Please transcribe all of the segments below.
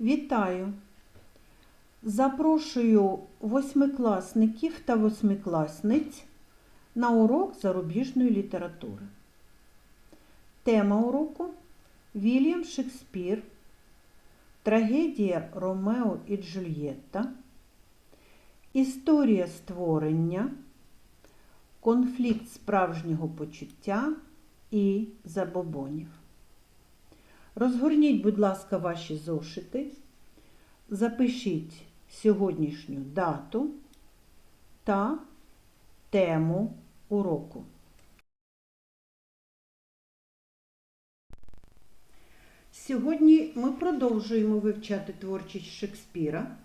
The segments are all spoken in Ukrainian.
Вітаю! Запрошую восьмикласників та восьмикласниць на урок зарубіжної літератури. Тема уроку Вільям Шекспір, Трагедія Ромео і Джульєтта, Історія створення, Конфлікт справжнього почуття і забобонів. Розгорніть, будь ласка, ваші зошити, запишіть сьогоднішню дату та тему уроку. Сьогодні ми продовжуємо вивчати творчість Шекспіра,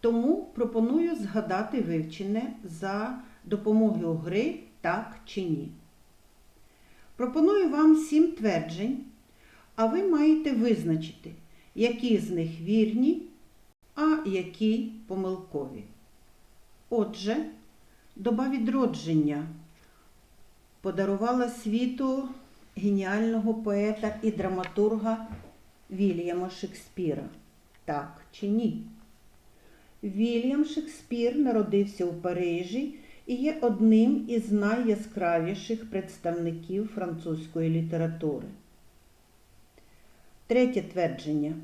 тому пропоную згадати вивчене за допомогою гри так чи ні. Пропоную вам сім тверджень, а ви маєте визначити, які з них вірні, а які помилкові. Отже, доба відродження подарувала світу геніального поета і драматурга Вільяма Шекспіра. Так чи ні? Вільям Шекспір народився у Парижі і є одним із найяскравіших представників французької літератури. Третє твердження.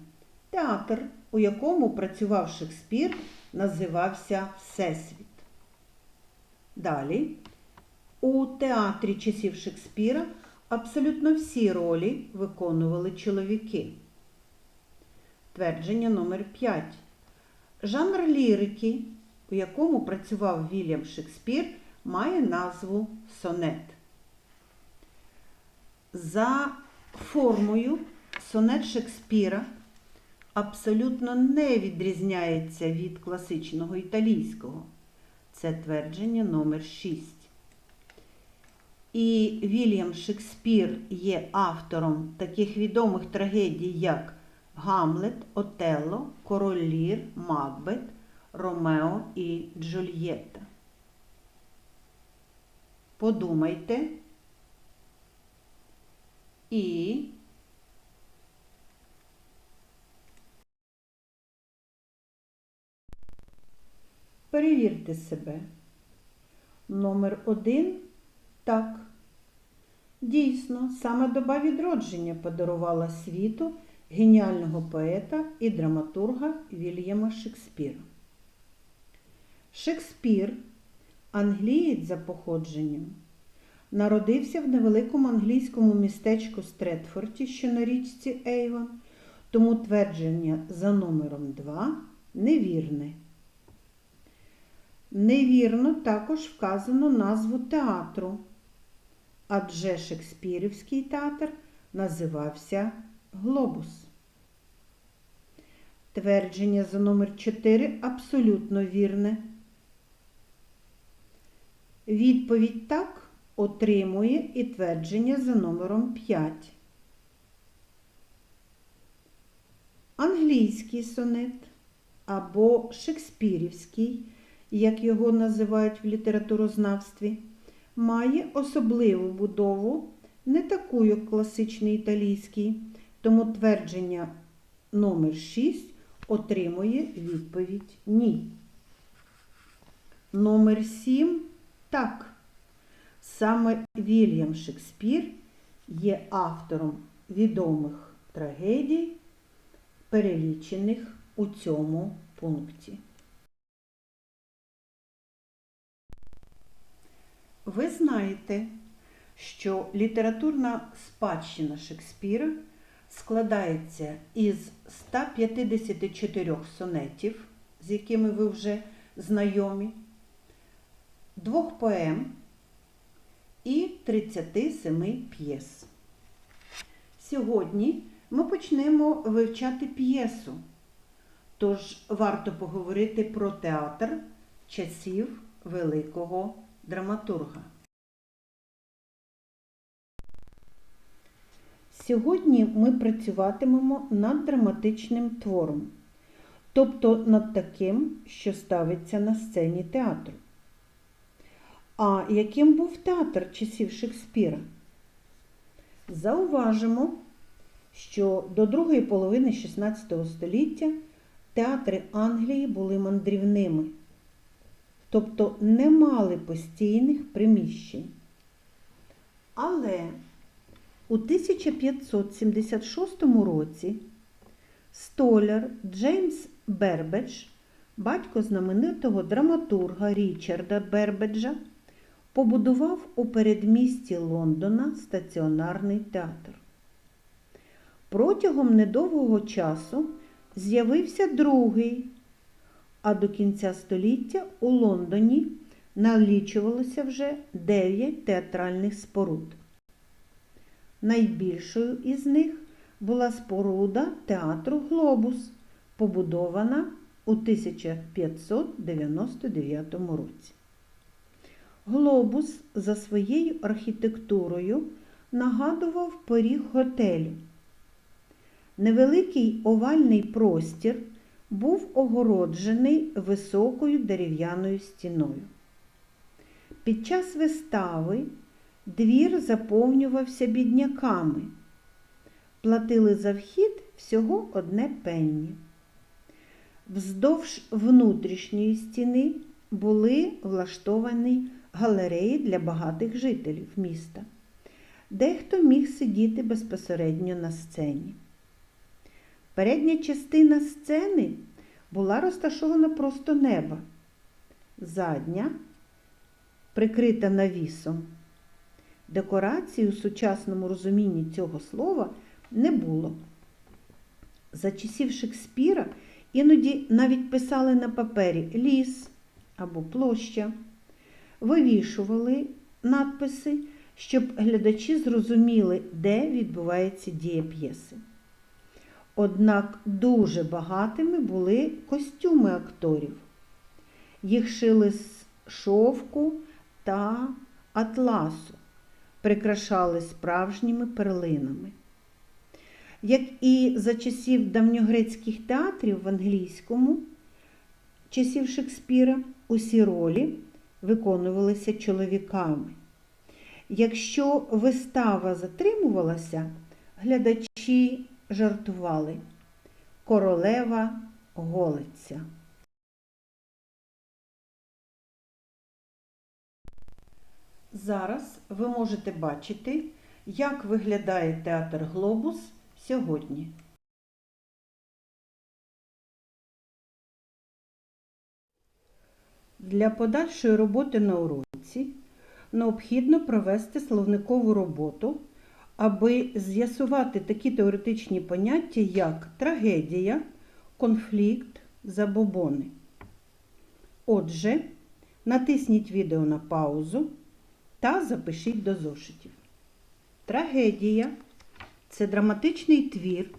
Театр, у якому працював Шекспір, називався Всесвіт. Далі. У театрі часів Шекспіра абсолютно всі ролі виконували чоловіки. Твердження номер 5. Жанр лірики, у якому працював Вільям Шекспір, має назву сонет. За формою сонет Шекспіра абсолютно не відрізняється від класичного італійського. Це твердження номер 6. І Вільям Шекспір є автором таких відомих трагедій, як Гамлет, Отелло, Король Лір, Макбет, Ромео і Джульєтта. Подумайте і перевірте себе. Номер один так. Дійсно, саме доба відродження подарувала світу геніального поета і драматурга Вільяма Шекспіра. Шекспір, англієць за походженням, народився в невеликому англійському містечку Стретфорті, що на річці Ейвон, тому твердження за номером 2 невірне. Невірно також вказано назву театру, адже Шекспірівський театр називався Глобус. Твердження за номер 4 абсолютно вірне. Відповідь так отримує і твердження за номером 5. Англійський сонет або Шекспірівський, як його називають в літературознавстві, має особливу будову, не таку, як класичний італійський, тому твердження номер 6 отримує відповідь ні. Номер 7 так. Саме Вільям Шекспір є автором відомих трагедій, перелічених у цьому пункті. Ви знаєте, що літературна спадщина Шекспіра складається із 154 сонетів, з якими ви вже знайомі, двох поем і 37 п'єс. Сьогодні ми почнемо вивчати п'єсу, тож варто поговорити про театр часів великого драматурга. Сьогодні ми працюватимемо над драматичним твором, тобто над таким, що ставиться на сцені театру. А яким був театр часів Шекспіра? Зауважимо, що до другої половини XVI століття театри Англії були мандрівними, тобто не мали постійних приміщень. Але у 1576 році столяр Джеймс Бербедж, батько знаменитого драматурга Річарда Бербеджа, побудував у передмісті Лондона стаціонарний театр. Протягом недовгого часу з'явився другий, а до кінця століття у Лондоні налічувалося вже 9 театральних споруд. Найбільшою із них була споруда театру Глобус, побудована у 1599 році. Глобус за своєю архітектурою нагадував поріг готелю. Невеликий овальний простір був огороджений високою дерев'яною стіною. Під час вистави двір заповнювався бідняками. Платили за вхід всього одне пенні. Вздовж внутрішньої стіни були влаштовані галереї для багатих жителів міста. Дехто міг сидіти безпосередньо на сцені. Передня частина сцени була розташована просто неба, задня прикрита навісом. Декорації у сучасному розумінні цього слова не було. За часів Шекспіра іноді навіть писали на папері ліс або площа, вивішували надписи, щоб глядачі зрозуміли, де відбувається дія п'єси. Однак дуже багатими були костюми акторів. Їх шили з шовку та атласу, прикрашали справжніми перлинами. Як і за часів давньогрецьких театрів в англійському, часів Шекспіра, усі ролі виконувалися чоловіками. Якщо вистава затримувалася, глядачі жартували королева голиться. Зараз ви можете бачити, як виглядає театр Глобус сьогодні. Для подальшої роботи на уроці необхідно провести словникову роботу, аби з'ясувати такі теоретичні поняття, як трагедія, конфлікт, забобони. Отже, натисніть відео на паузу та запишіть до зошитів. Трагедія це драматичний твір,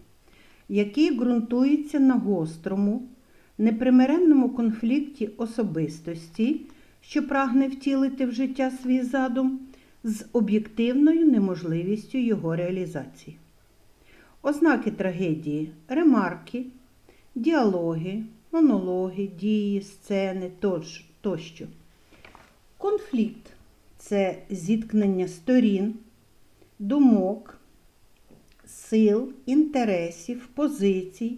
який ґрунтується на гострому, непримиренному конфлікті особистості, що прагне втілити в життя свій задум, з об'єктивною неможливістю його реалізації. Ознаки трагедії ремарки, діалоги, монологи, дії, сцени тощо. Конфлікт це зіткнення сторін, думок, сил, інтересів, позицій,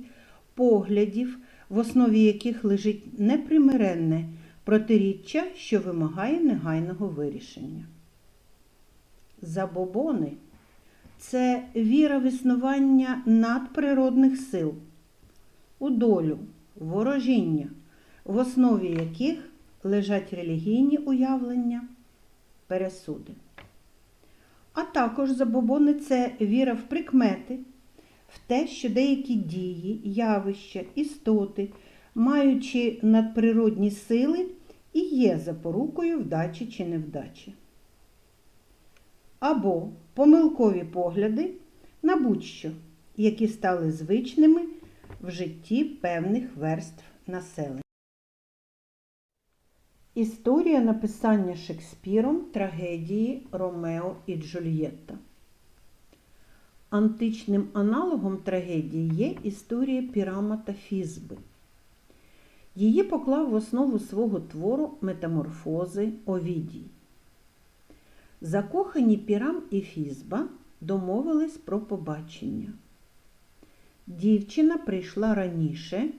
поглядів, в основі яких лежить непримиренне протиріччя, що вимагає негайного вирішення. Забобони це віра в існування надприродних сил, у долю, ворожіння, в основі яких лежать релігійні уявлення, пересуди. А також забобони це віра в прикмети, в те, що деякі дії, явища, істоти, маючи надприродні сили, і є запорукою вдачі чи невдачі. Або помилкові погляди на будь-що, які стали звичними в житті певних верств населення. Історія написання Шекспіром трагедії Ромео і Джульєтта. Античним аналогом трагедії є історія Пірама та Фізби. Її поклав в основу свого твору метаморфози Овідій. Закохані Пірам і Фізба домовились про побачення. Дівчина прийшла раніше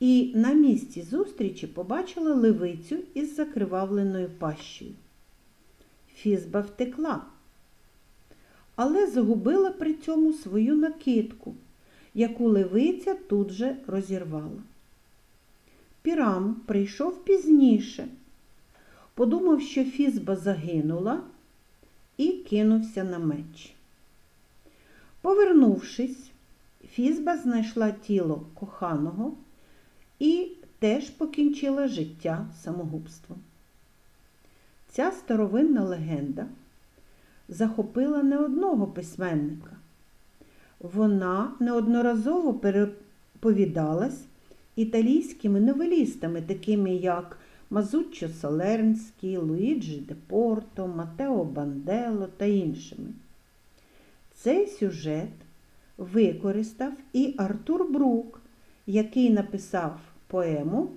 і на місці зустрічі побачила левицю із закривавленою пащею. Фізба втекла, але загубила при цьому свою накидку, яку левиця тут же розірвала. Пірам прийшов пізніше, подумав, що Фізба загинула, і кинувся на меч. Повернувшись, Фізба знайшла тіло коханого і теж покінчила життя самогубством. Ця старовинна легенда захопила не одного письменника. Вона неодноразово переповідалась італійськими новелістами, такими як Мазуччо Салернський, Луїджі де Порто, Матео Бандело та іншими. Цей сюжет використав і Артур Брук, який написав поему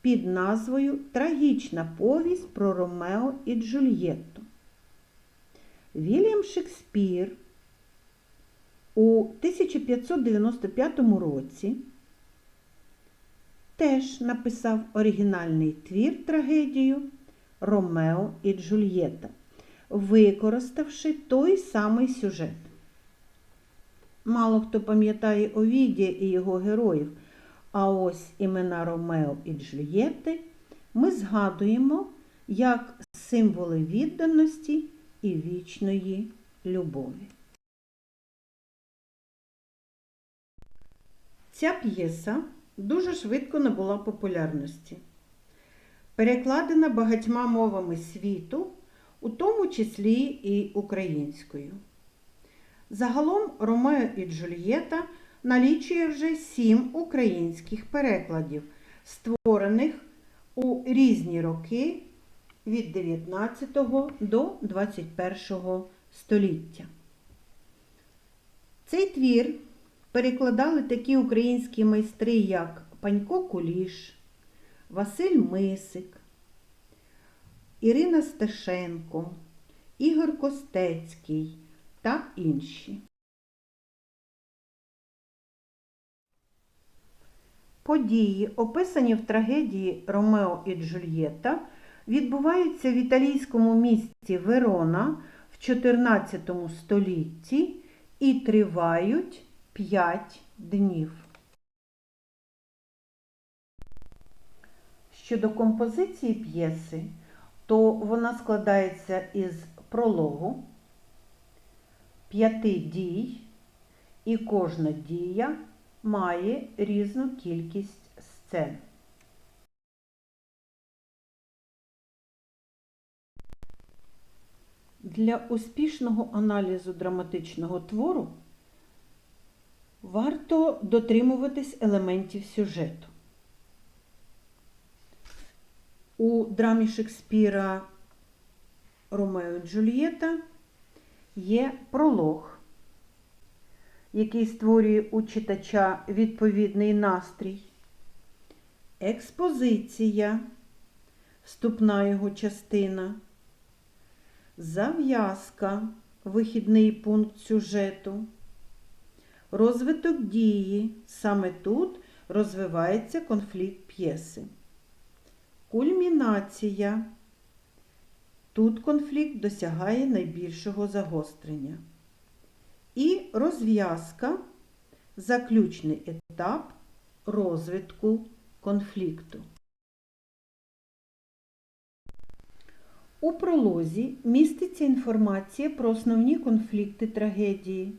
під назвою Трагічна повість про Ромео і Джульєтту. Вільям Шекспір у 1595 році теж написав оригінальний твір трагедію Ромео і Джульєта, використавши той самий сюжет. Мало хто пам'ятає Овідія і його героїв, а ось імена Ромео і Джульєти ми згадуємо як символи відданості і вічної любові. Ця п'єса дуже швидко набула популярності. Перекладена багатьма мовами світу, у тому числі і українською. Загалом Ромео і Джульєта налічує вже сім українських перекладів, створених у різні роки від 19 до 21 століття. Цей твір перекладали такі українські майстри, як Панько Куліш, Василь Мисик, Ірина Стешенко, Ігор Костецький та інші. Події, описані в трагедії Ромео і Джульєта, відбуваються в італійському місті Верона в 14 столітті і тривають 5 днів. Щодо композиції п'єси, то вона складається із прологу, п'яти дій, і кожна дія має різну кількість сцен. Для успішного аналізу драматичного твору варто дотримуватись елементів сюжету. У драмі Шекспіра Ромео і Джульєта є пролог, який створює у читача відповідний настрій, експозиція, вступна його частина, зав'язка, вихідний пункт сюжету, розвиток дії. Саме тут розвивається конфлікт п'єси. Кульмінація. Тут конфлікт досягає найбільшого загострення. І розв'язка заключний етап розвитку конфлікту. У пролозі міститься інформація про основні конфлікти трагедії.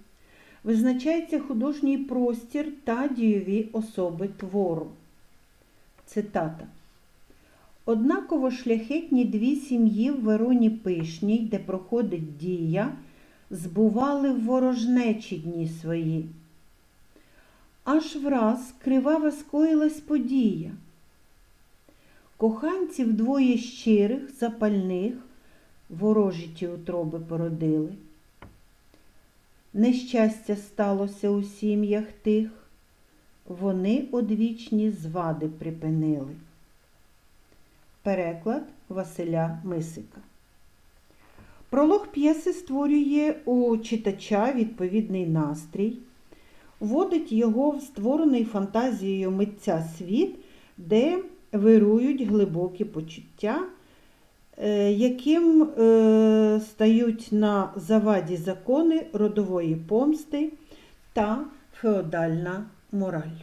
Визначається художній простір та дійові особи твору. Цитата. Однаково шляхетні дві сім'ї в Вероні Пишній, де проходить дія, збували ворожнечі дні свої. Аж враз кривава скоїлась подія. Коханців двоє щирих, запальних, ворожі ті утроби породили. Нещастя сталося у сім'ях тих, вони одвічні звади припинили. Переклад Василя Мисика. Пролог п'єси створює у читача відповідний настрій, вводить його в створений фантазією митця світ, де вирують глибокі почуття, яким е, стають на заваді закони родової помсти та феодальна мораль.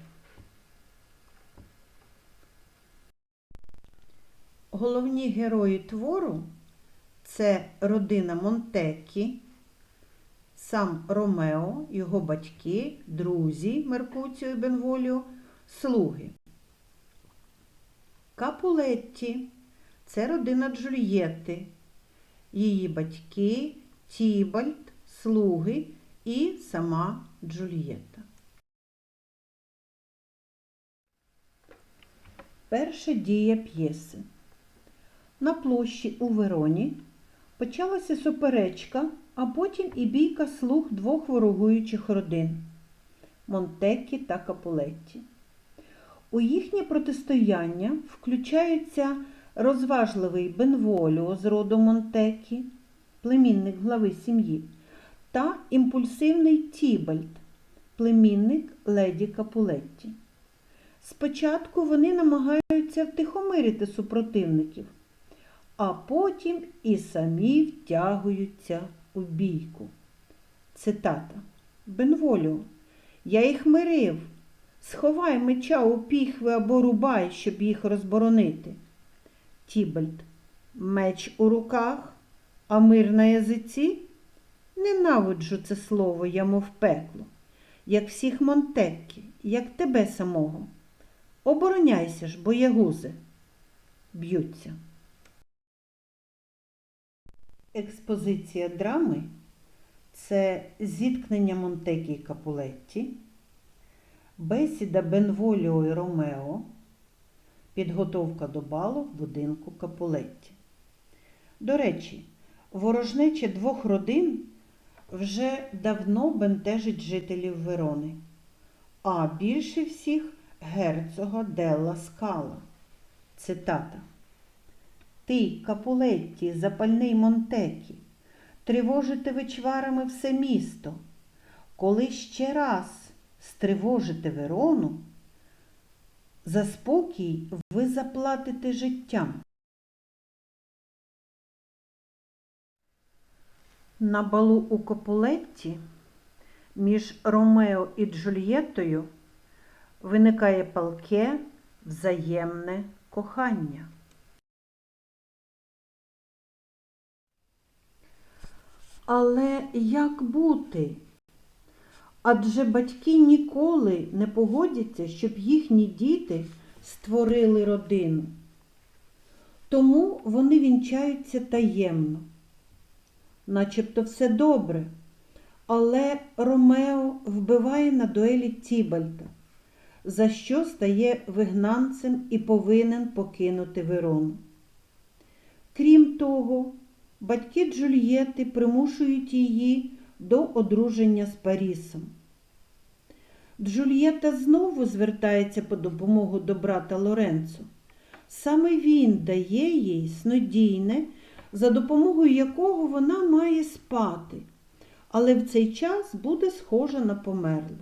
Головні герої твору це родина Монтекі, сам Ромео, його батьки, друзі Меркуціо і Бенволіо, слуги. Капулетті це родина Джульєтти, її батьки, Тібальд, слуги і сама Джульєтта. Перша дія п'єси. На площі у Вероні почалася суперечка, а потім і бійка слуг двох ворогуючих родин Монтекі та Капулетті. У їхнє протистояння включаються розважливий Бенволіо з роду Монтекі, племінник глави сім'ї, та імпульсивний Тібальд, племінник леді Капулетті. Спочатку вони намагаються втихомирити супротивників, а потім і самі втягуються у бійку. Цитата Бенволіо, я їх мирив. Сховай меча у піхви або рубай, щоб їх розборонити. Тібальд. Меч у руках, а мир на язиці? Ненавиджу це слово, я мов пекло, як всіх Монтеккі, як тебе самого. Обороняйся ж, боягузи. Б'ються. Експозиція драми це зіткнення Монтекі і Капулетті, бесіда Бенволіо і Ромео, підготовка до балу в будинку Капулетті. До речі, ворожнеча двох родин вже давно бентежить жителів Верони, а більше всіх герцога Делла Скала. Цитата. Ти, Капулетті, запальний Монтекі, тривожите ви чварами все місто. Коли ще раз стривожите Верону, за спокій ви заплатите життям. На балу у Капулетті між Ромео і Джульєттою виникає палке взаємне кохання. Але як бути? Адже батьки ніколи не погодяться, щоб їхні діти створили родину. Тому вони вінчаються таємно, начебто все добре. Але Ромео вбиває на дуелі Тібальда, за що стає вигнанцем і повинен покинути Верону. Крім того, батьки Джульєти примушують її до одруження з Парісом. Джульєта знову звертається по допомогу до брата Лоренцо. Саме він дає їй снодійне, за допомогою якого вона має спати, але в цей час буде схожа на померлу.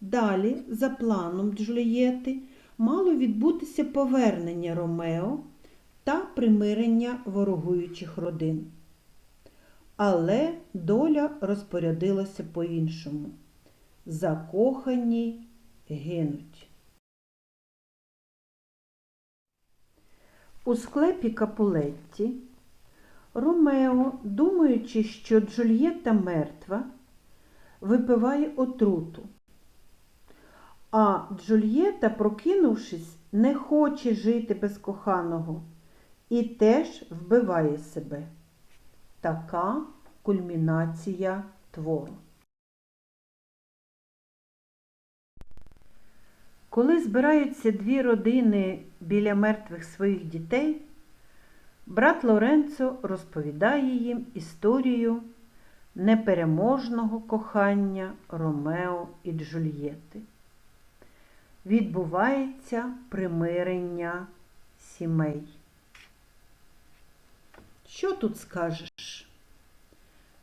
Далі, за планом Джульєти, мало відбутися повернення Ромео та примирення ворогуючих родин. Але доля розпорядилася по-іншому. Закохані гинуть. У склепі Капулетті Ромео, думаючи, що Джульєта мертва, випиває отруту. А Джульєта, прокинувшись, не хоче жити без коханого і теж вбиває себе. Така кульмінація твору. Коли збираються дві родини біля мертвих своїх дітей, брат Лоренцо розповідає їм історію непереможного кохання Ромео і Джульєти. Відбувається примирення сімей. Що тут скажеш?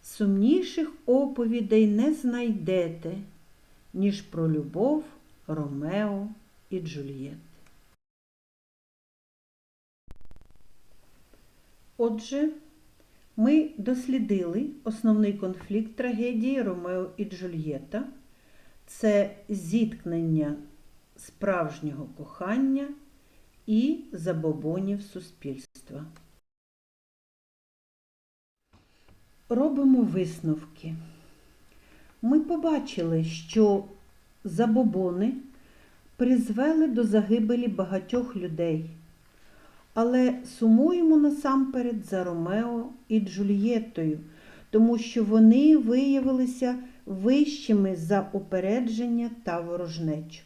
Сумніших оповідей не знайдете, ніж про любов Ромео і Джульєтти. Отже, ми дослідили основний конфлікт трагедії Ромео і Джульєта. Це зіткнення справжнього кохання і забобонів суспільства. Робимо висновки. Ми побачили, що забобони призвели до загибелі багатьох людей, але сумуємо насамперед за Ромео і Джульєттою, тому що вони виявилися вищими за упередження та ворожнечу.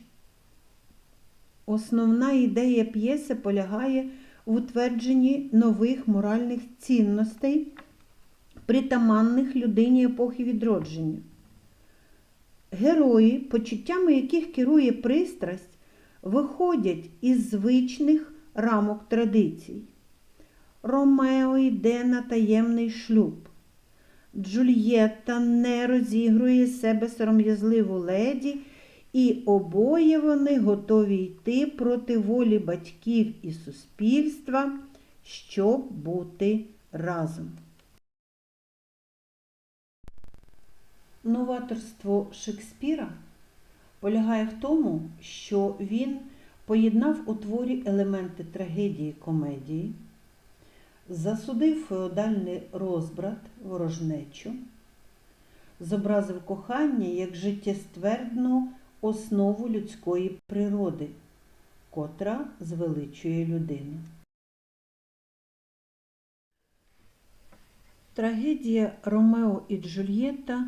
Основна ідея п'єси полягає в утвердженні нових моральних цінностей, притаманних людині епохи відродження. Герої, почуттями яких керує пристрасть, виходять із звичних рамок традицій. Ромео йде на таємний шлюб. Джульєтта не розігрує себе сором'язливу леді, і обоє вони готові йти проти волі батьків і суспільства, щоб бути разом. Новаторство Шекспіра полягає в тому, що він поєднав у творі елементи трагедії комедії, засудив феодальний розбрат, ворожнечу, зобразив кохання як життєствердну основу людської природи, котра звеличує людину. Трагедія Ромео і Джульєтта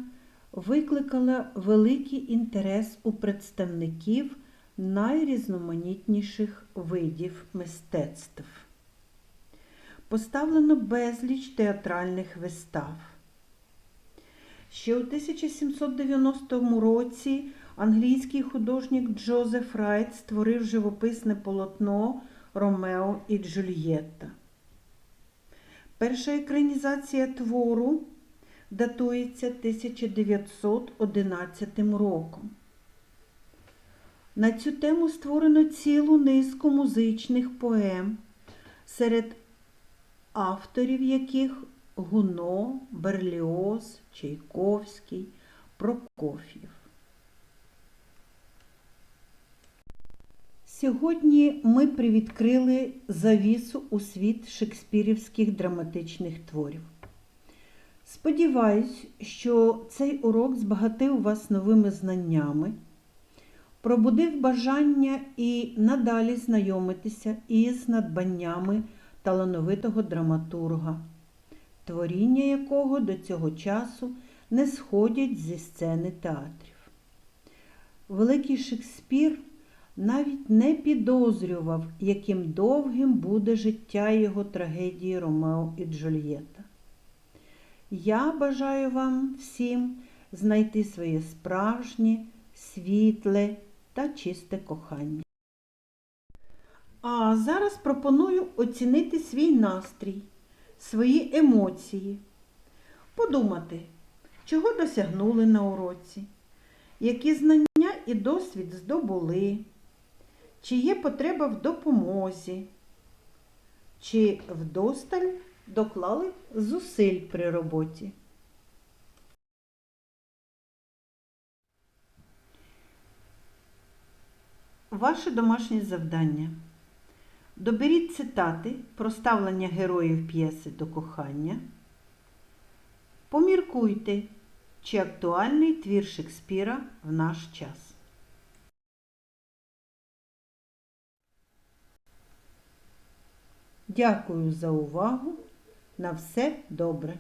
викликала великий інтерес у представників найрізноманітніших видів мистецтв. Поставлено безліч театральних вистав. Ще у 1790 році англійський художник Джозеф Райт створив живописне полотно Ромео і Джульєтта. Перша екранізація твору датується 1911 роком. На цю тему створено цілу низку музичних поем, серед авторів яких Гуно, Берліоз, Чайковський, Прокоф'єв. Сьогодні ми привідкрили завісу у світ шекспірівських драматичних творів. Сподіваюсь, що цей урок збагатив вас новими знаннями, пробудив бажання і надалі знайомитися із надбаннями талановитого драматурга, творіння якого до цього часу не сходять зі сцени театрів. Великий Шекспір навіть не підозрював, яким довгим буде життя його трагедії Ромео і Джульєта. Я бажаю вам всім знайти своє справжнє, світле та чисте кохання. А зараз пропоную оцінити свій настрій, свої емоції, подумати, чого досягнули на уроці, які знання і досвід здобули, чи є потреба в допомозі, чи вдосталь доклали зусиль при роботі. Ваше домашнє завдання. Доберіть цитати про ставлення героїв п'єси до кохання. Поміркуйте, чи актуальний твір Шекспіра в наш час. Дякую за увагу. На все добре.